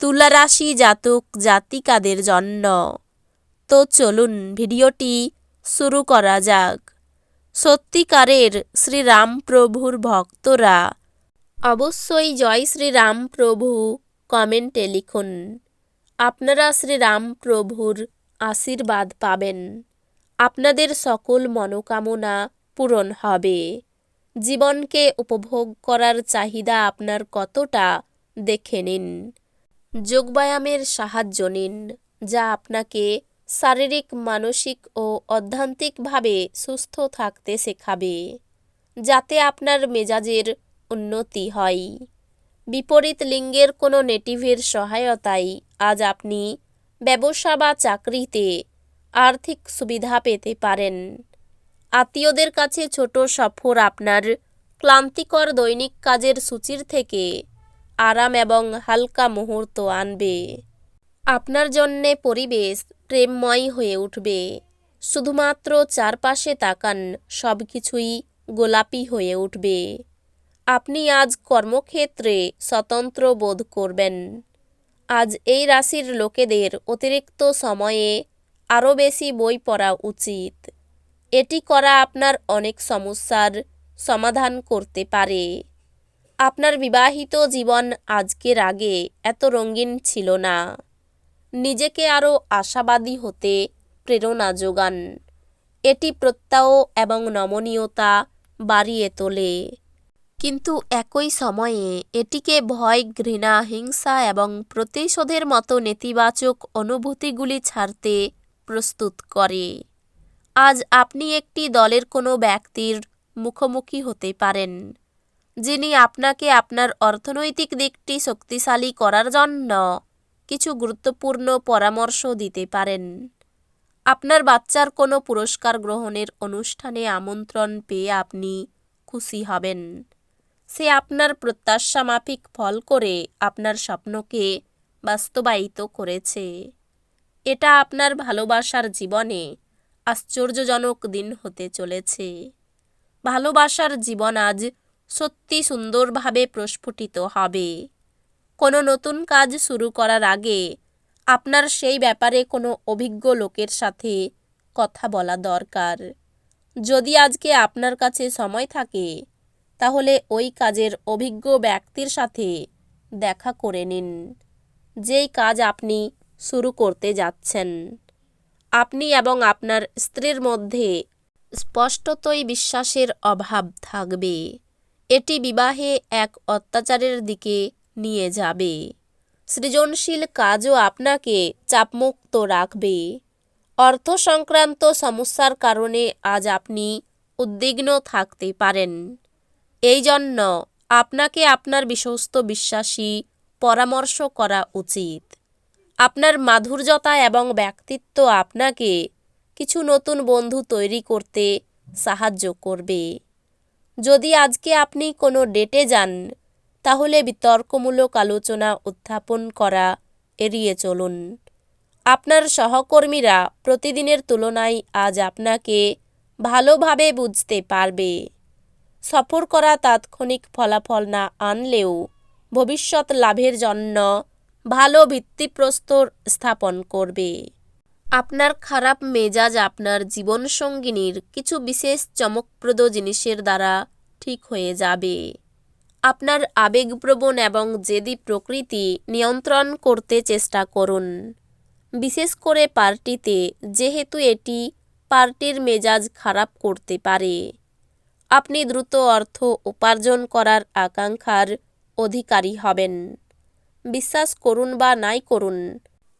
তুলা রাশি জাতক জাতিকাদের জন্য। তো চলুন ভিডিওটি শুরু করা যাক। সত্যিকারের শ্রীরামপ্রভুর ভক্তরা অবশ্যই জয় শ্রীরাম প্রভু কমেন্টে লিখুন। আপনারা শ্রীরামপ্রভুর আশীর্বাদ পাবেন। আপনাদের সকল মনোকামনা পূরণ হবে। জীবনকে উপভোগ করার চাহিদা আপনার কতটা দেখে নিন। যোগব্যায়ামের সাহায্য নিন, যা আপনাকে শারীরিক, মানসিক ও অধ্যান্তিকভাবে সুস্থ থাকতে শেখাবে, যাতে আপনার মেজাজের উন্নতি হয়। বিপরীত লিঙ্গের কোনো নেটিভের সহায়তায় আজ আপনি ব্যবসা বা চাকরিতে আর্থিক সুবিধা পেতে পারেন। আত্মীয়দের কাছে ছোট সফর আপনার ক্লান্তিকর দৈনিক কাজের সূচির থেকে আরাম এবং হালকা মুহূর্ত আনবে। আপনার জন্যে পরিবেশ প্রেমময় হয়ে উঠবে। শুধুমাত্র চারপাশে তাকান সব কিছুই গোলাপি হয়ে উঠবে। আপনি আজ কর্মক্ষেত্রে স্বতন্ত্র বোধ করবেন। আজ এই রাশির লোকেদের অতিরিক্ত সময়ে আরও বেশি বই পড়া উচিত। এটি করা আপনার অনেক সমস্যার সমাধান করতে পারে। আপনার বিবাহিত জীবন আজকের আগে এত রঙিন ছিল না। নিজেকে আরও আশাবাদী হতে প্রেরণা যোগান। এটি প্রত্যয় এবং নমনীয়তা বাড়িয়ে তোলে। কিন্তু একই সময়ে এটিকে ভয়, ঘৃণা, হিংসা এবং প্রতিশোধের মতো নেতিবাচক অনুভূতিগুলি ছাড়তে প্রস্তুত করে। আজ আপনি একটি দলের কোনো ব্যক্তির মুখোমুখি হতে পারেন। যিনি আপনাকে আপনার অর্থনৈতিক দিকটি শক্তিশালী করার জন্য কিছু গুরুত্বপূর্ণ পরামর্শ দিতে পারেন। আপনার বাচ্চার কোনো পুরস্কার গ্রহণের অনুষ্ঠানে আমন্ত্রণ পেয়ে আপনি খুশি হবেন। সে আপনার প্রত্যাশা মাফিক ফল করে আপনার স্বপ্নকে বাস্তবায়িত করেছে। এটা আপনার ভালোবাসার জীবনে আশ্চর্যজনক দিন হতে চলেছে। ভালোবাসার জীবন আজ সত্যি সুন্দরভাবে প্রস্ফুটিত হবে। কোনো নতুন কাজ শুরু করার আগে আপনার সেই ব্যাপারে কোনো অভিজ্ঞ লোকের সাথে কথা বলা দরকার। যদি আজকে আপনার কাছে সময় থাকে, তাহলে ওই কাজের অভিজ্ঞ ব্যক্তির সাথে দেখা করে নিন। যেই কাজ আপনি শুরু করতে যাচ্ছেন, আপনি এবং আপনার স্ত্রীর মধ্যে স্পষ্টতই বিশ্বাসের অভাব থাকবে। এটি বিবাহে এক অত্যাচারের দিকে নিয়ে যাবে। সৃজনশীল কাজও আপনাকে চাপমুক্ত রাখবে। অর্থ সংক্রান্ত সমস্যার কারণে আজ আপনি উদ্বিগ্ন থাকতে পারেন। এই জন্য আপনাকে আপনার বিশ্বস্ত বিশ্বাসী পরামর্শ করা উচিত। আপনার মাধুর্যতা এবং ব্যক্তিত্ব আপনাকে কিছু নতুন বন্ধু তৈরি করতে সাহায্য করবে। যদি আজকে আপনি কোনো ডেটে যান, তাহলে বিতর্কমূলক আলোচনা উত্থাপন করা এড়িয়ে চলুন। আপনার সহকর্মীরা প্রতিদিনের তুলনায় আজ আপনাকে ভালোভাবে বুঝতে পারবে। সফর করা তাৎক্ষণিক ফলাফল না আনলেও ভবিষ্যৎ লাভের জন্য ভালো ভিত্তিপ্রস্তর স্থাপন করবে। আপনার খারাপ মেজাজ আপনার জীবনসঙ্গিনীর কিছু বিশেষ চমকপ্রদ জিনিসের দ্বারা ঠিক হয়ে যাবে। আপনার আবেগপ্রবণ এবং জেদি প্রকৃতি নিয়ন্ত্রণ করতে চেষ্টা করুন। বিশেষ করে পার্টিতে, যেহেতু এটি পার্টির মেজাজ খারাপ করতে পারে। আপনি দ্রুত অর্থ উপার্জন করার আকাঙ্ক্ষার অধিকারী হবেন। বিশ্বাস করুন বা নাই করুন,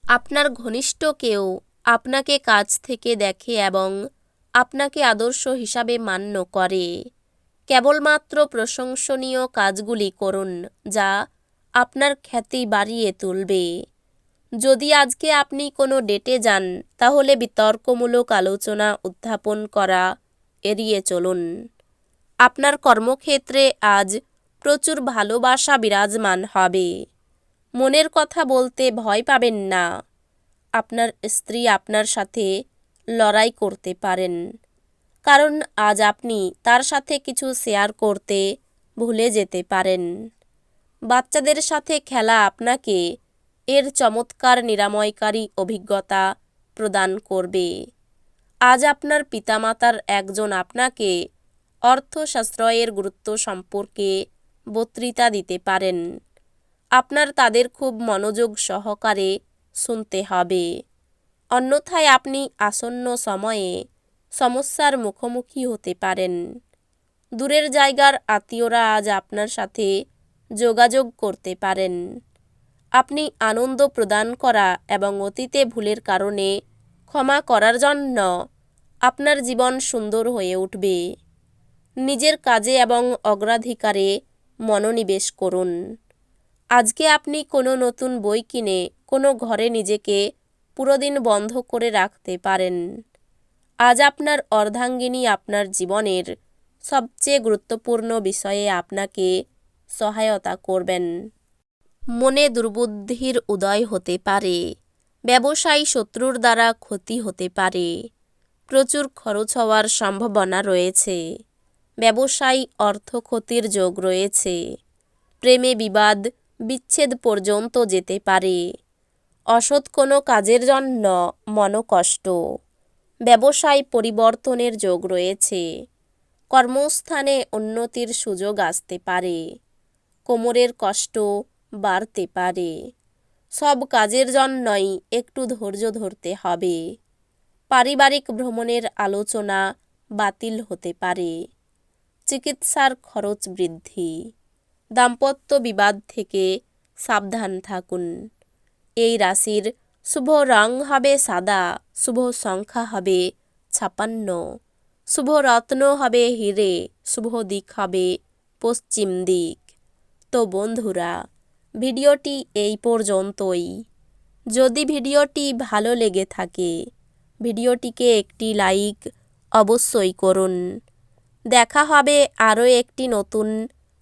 আপনার ঘনিষ্ঠ কেউ আপনাকে কাছ থেকে দেখে এবং আপনাকে আদর্শ হিসাবে মান্য করে। কেবলমাত্র প্রশংসনীয় কাজগুলি করুন, যা আপনার খ্যাতি বাড়িয়ে তুলবে। যদি আজকে আপনি কোনো ডেটে যান, তাহলে বিতর্কমূলক আলোচনা উত্থাপন করা এড়িয়ে চলুন। আপনার কর্মক্ষেত্রে আজ প্রচুর ভালোবাসা বিরাজমান হবে। মনের কথা বলতে ভয় পাবেন না। আপনার স্ত্রী আপনার সাথে লড়াই করতে পারেন। কারণ আজ আপনি তার সাথে কিছু শেয়ার করতে ভুলে যেতে পারেন। বাচ্চাদের সাথে খেলা আপনাকে এর চমৎকার নিরাময়কারী অভিজ্ঞতা প্রদান করবে। আজ আপনার পিতামাতার একজন আপনাকে অর্থ সাশ্রয়ের গুরুত্ব সম্পর্কে বক্তৃতা দিতে পারেন। আপনার তাদের খুব মনোযোগ সহকারে শুনতে হবে। অন্যথায় আপনি আসন্ন সময়ে সমস্যার মুখোমুখি হতে পারেন। দূরের জায়গার আত্মীয়রা আজ আপনার সাথে যোগাযোগ করতে পারেন। আপনি আনন্দ প্রদান করা এবং অতীতে ভুলের কারণে ক্ষমা করার জন্য আপনার জীবন সুন্দর হয়ে উঠবে। নিজের কাজে এবং অগ্রাধিকারে মনোনিবেশ করুন। আজকে আপনি কোনো নতুন বই কিনে কোনো ঘরে নিজেকে পুরোদিন বন্ধ করে রাখতে পারেন। আজ আপনার অর্ধাঙ্গিনী আপনার জীবনের সবচেয়ে গুরুত্বপূর্ণ বিষয়ে আপনাকে সহায়তা করবেন। মনে দুর্বুদ্ধির উদয় হতে পারে, ব্যবসায়ী শত্রুর দ্বারা ক্ষতি হতে পারে, প্রচুর খরচ হওয়ার সম্ভাবনা রয়েছে, ব্যবসায়ী অর্থ ক্ষতির যোগ রয়েছে, প্রেমে বিবাদ বিচ্ছেদ পর্যন্ত যেতে পারে। অসৎ কোনো কাজের জন্য মনকষ্ট ব্যবসায় পরিবর্তনের যোগ রয়েছে। কর্মস্থানে উন্নতির সুযোগ আসতে পারে। কোমরের কষ্ট বাড়তে পারে। সব কাজের জন্যই একটু ধৈর্য ধরতে হবে। পারিবারিক ভ্রমণের আলোচনা বাতিল হতে পারে। চিকিৎসার খরচ বৃদ্ধি। দাম্পত্য বিবাদ থেকে সাবধান থাকুন। এই রাশির শুভ রং হবে সাদা, শুভ সংখ্যা হবে ছাপান্ন, শুভ রত্ন হবে হিরে, শুভ দিক হবে পশ্চিম দিক। তো বন্ধুরা, ভিডিওটি এই পর্যন্তই। যদি ভিডিওটি ভালো লেগে থাকে, ভিডিওটিকে একটি লাইক অবশ্যই করুন। দেখা হবে আরও একটি নতুন